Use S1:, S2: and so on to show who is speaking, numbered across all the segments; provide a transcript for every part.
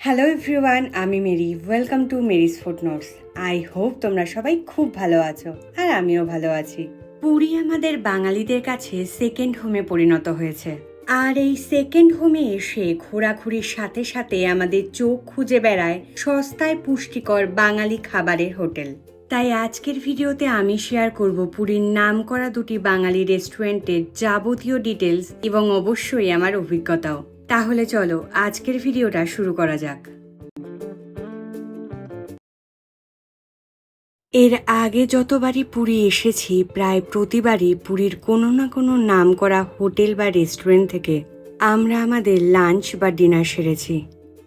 S1: Hello everyone আমি Mary. Welcome to Mary's food notes I hope তোমরা সবাই খুব ভালো আছো আর আমিও ভালো আছি। পুরী আমাদের বাঙালিদের কাছে সেকেন্ড হোমে পরিণত হয়েছে। আর এই সেকেন্ড হোমে এসে ঘোরাঘুরির সাথে সাথে আমাদের চোখ খুঁজে বেড়ায় সস্তায় পুষ্টিকর বাঙালি খাবারের হোটেল। তাই আজকের ভিডিওতে আমি শেয়ার করব পুরীর নাম করা দুটি বাঙালি রেস্টুরেন্টের যাবতীয় ডিটেলস এবং অবশ্যই আমার অভিজ্ঞতাও। তাহলে চলো আজকের ভিডিওটা শুরু করা যাক। এর আগে যতবারই পুরী এসেছি, প্রায় প্রতিবারই পুরীর কোনো না কোনো নাম করা হোটেল বা রেস্টুরেন্ট থেকে আমরা আমাদের লাঞ্চ বা ডিনার সেরেছি।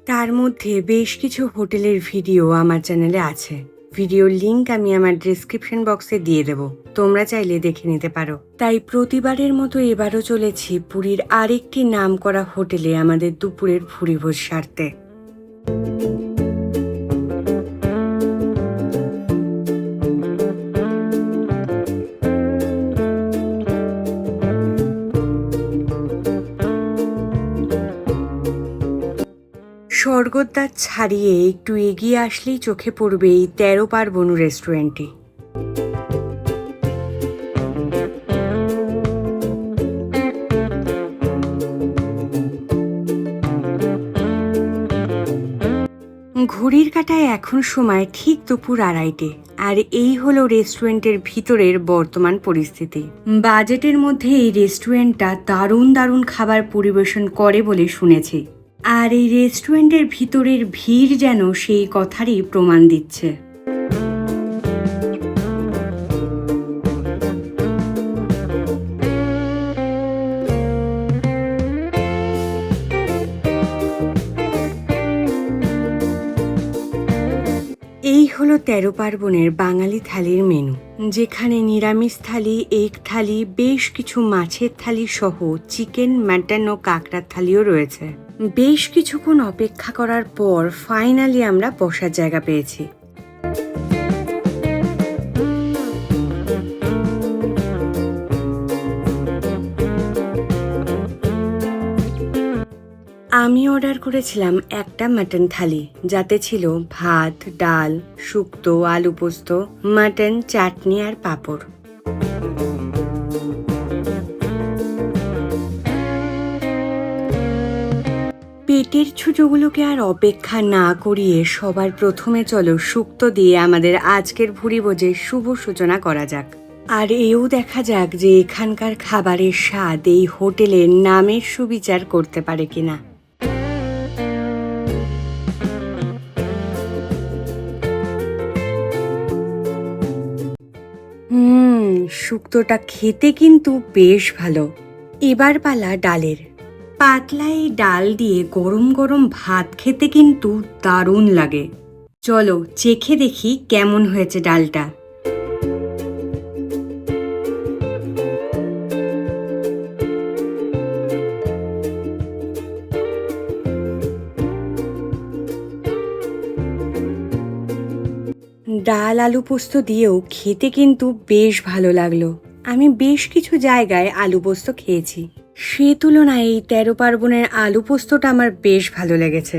S1: তার মধ্যে বেশ কিছু হোটেলের ভিডিও আমার চ্যানেলে আছে। ভিডিওর লিংক আমি আমার ডিসক্রিপশন বক্সে দিয়ে দেব। তোমরা চাইলে দেখে নিতে পারো। তাই প্রতিবারের মতো এবারও চলেছি পুরীর আরেকটি নাম করা হোটেলে আমাদের দুপুরের ভুরিভোজ সারতে। ছাড়িয়ে একটু এগিয়ে আসলেই চোখে পড়বে এই তেরো পার্বণ রেস্টুরেন্টটি। ঘড়ির কাটায় এখন সময় ঠিক দুপুর আড়াইটে, আর এই হলো রেস্টুরেন্টের ভিতরের বর্তমান পরিস্থিতি। বাজেটের মধ্যে এই রেস্টুরেন্টটা দারুণ দারুণ খাবার পরিবেশন করে বলে শুনেছি। আর এই রেস্টুরেন্টের ভিতরের ভিড় যেন সেই কথারই প্রমাণ দিচ্ছে। এই হলো তেরো পার্বণের বাঙালি থালির মেনু, যেখানে নিরামিষ থালি এক থালি, বেশ কিছু মাছের থালি সহ চিকেন, মাটন ও কাঁকড়ার থালিও রয়েছে। বেশ কিছুক্ষণ অপেক্ষা করার পর ফাইনালি আমরা বসার জায়গা পেয়েছি। আমি অর্ডার করেছিলাম একটা মাটন থালি, যাতে ছিল ভাত, ডাল, শুক্তো, আলু পোস্ত মাটন চাটনি আর পাঁপড়। পেটের ছুজোগুলোকে আর অপেক্ষা না করিয়ে সবার প্রথমে চলো শুক্তো দিয়ে আমাদের আজকের ভুরি বোঝে শুভ সূচনা করা যাক। আর এও দেখা যাক যে এখানকার খাবারের স্বাদ এই হোটেলের নামের সুবিচার করতে পারে কিনা। হুম শুক্তোটা খেতে কিন্তু বেশ ভালো। এবার পালা ডালের। পাতলা এই ডাল দিয়ে গরম গরম ভাত খেতে কিন্তু দারুণ লাগে। চলো চেখে দেখি কেমন হয়েছে ডালটা। ডাল আলু পোস্ত দিয়েও খেতে কিন্তু বেশ ভালো লাগল। আমি বেশ কিছু জায়গায় আলু পোস্ত খেয়েছি। সে তুলনায় এই তেরো পার্বণের আলু পোস্তটা আমার বেশ ভালো লেগেছে।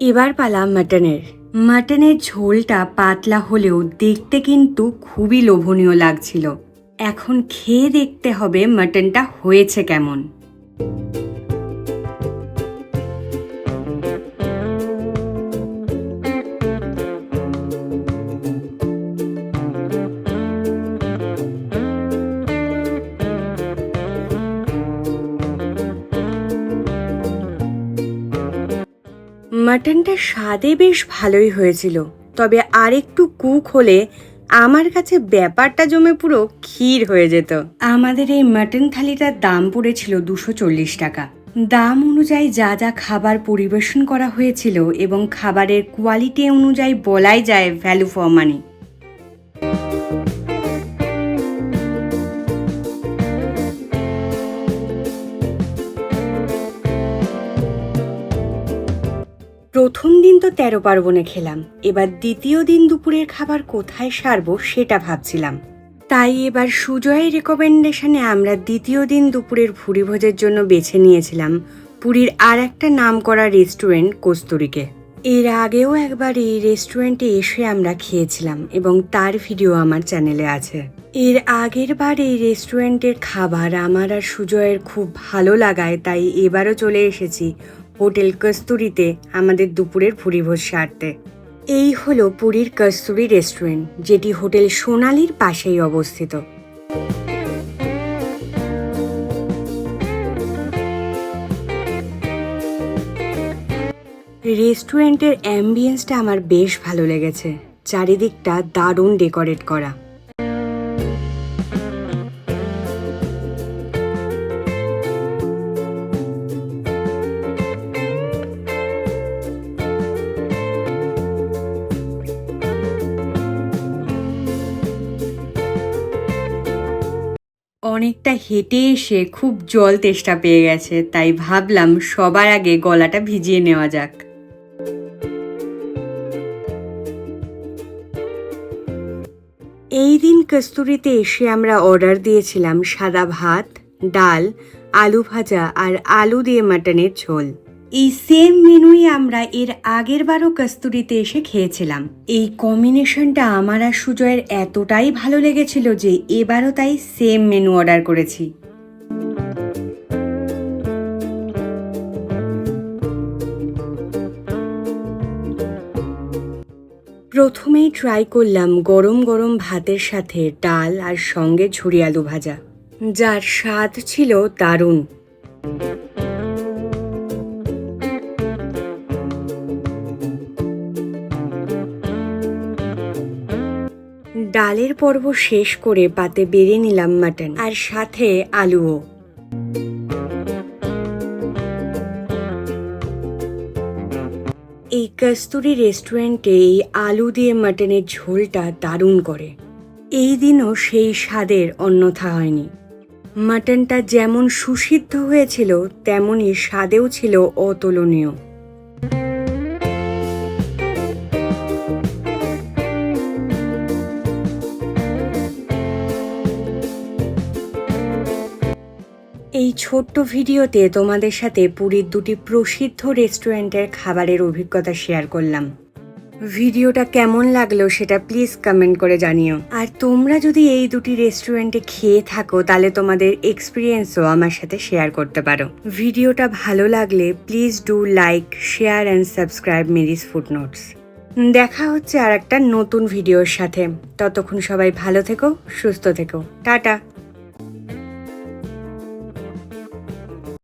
S1: এবার পালাম মাটনের। মাটনের ঝোলটা পাতলা হলেও দেখতে কিন্তু খুবই লোভনীয় লাগছিল। এখন খেয়ে দেখতে হবে মাটনটা হয়েছে কেমন। মাটনটা স্বাদে বেশ ভালোই হয়েছিল। তবে আরেকটু কুক হলে আমার কাছে ব্যাপারটা জমে পুরো ক্ষীর হয়ে যেত। আমাদের এই মাটন থালিটার দাম পড়েছিল দুশো চল্লিশ টাকা। দাম অনুযায়ী যা যা খাবার পরিবেশন করা হয়েছিল এবং খাবারের কোয়ালিটি অনুযায়ী বলাই যায় ভ্যালু ফর মানি প্রথম দিন তো তেরো পার্বণে খেলাম, এবার দ্বিতীয় দিন দুপুরের খাবার কোথায় সারবো সেটা ভাবছিলাম। তাই এবার সুজয়ের রেকমেন্ডেশনে আমরা দ্বিতীয় দিন দুপুরের ভুরিভোজের জন্য বেছে নিয়েছিলাম পুরীর আর একটা নাম করা রেস্টুরেন্ট কস্তুরীকে। এর আগেও একবার এই রেস্টুরেন্টে এসে আমরা খেয়েছিলাম এবং তার ভিডিও আমার চ্যানেলে আছে। এর আগের বার এই রেস্টুরেন্টের খাবার আমার আর সুজয়ের খুব ভালো লাগায়, তাই এবারও চলে এসেছি হোটেল কস্তুরিতে আমাদের দুপুরের ভুরিভোজ সারতে। এই হলো পুরীর কস্তুরি রেস্টুরেন্ট, যেটি হোটেল সোনালির পাশেই অবস্থিত। রেস্টুরেন্টের অ্যাম্বিয়েন্সটা আমার বেশ ভালো লেগেছে। চারিদিকটা দারুণ ডেকোরেট করা। অনেকটা হেঁটে এসে খুব জল তেষ্টা পেয়ে গেছে, তাই ভাবলাম সবার আগে গলাটা ভিজিয়ে নেওয়া যাক। এই দিন কস্তুরিতে এসে আমরা অর্ডার দিয়েছিলাম সাদা ভাত, ডাল, আলু ভাজা আর আলু দিয়ে মাটনের ঝোল। এই সেম মেনুই আমরা এর আগের বারও কস্তুরিতে এসে খেয়েছিলাম। এই কম্বিনেশনটা আমার আর সুজয়ের এতটাই ভালো লেগেছিল যে এবারও তাই সেম মেনু অর্ডার করেছি। প্রথমেই ট্রাই করলাম গরম গরম ভাতের সাথে ডাল আর সঙ্গে ঝুরি আলু ভাজা। যার স্বাদ ছিল দারুণ। ডালের পর্ব শেষ করে পাতে বেড়ে নিলাম মাটন আর সাথে আলুও। এই কস্তুরি রেস্টুরেন্টে এই আলু দিয়ে মাটনের ঝোলটা দারুণ করে। এই দিনও সেই স্বাদের অন্যথা হয়নি। মাটনটা যেমন সুসিদ্ধ হয়েছিল তেমনই স্বাদেও ছিল অতুলনীয়। ছোট্ট ভিডিওতে তোমাদের সাথে পুরীর দুটি প্রসিদ্ধ রেস্টুরেন্টের খাবারের অভিজ্ঞতা শেয়ার করলাম। ভিডিওটা কেমন লাগল সেটা প্লিজ কমেন্ট করে জানিও। আর তোমরা যদি এই দুটি রেস্টুরেন্টে খেয়ে থাকো, তাহলে তোমাদের এক্সপিরিয়েন্সও আমার সাথে শেয়ার করতে পারো। ভিডিওটা ভালো লাগলে please do like share and subscribe Mary's food notes দেখা হচ্ছে আর একটা নতুন ভিডিওর সাথে। ততক্ষণ সবাই ভালো থেকো, সুস্থ থেকো। টাটা।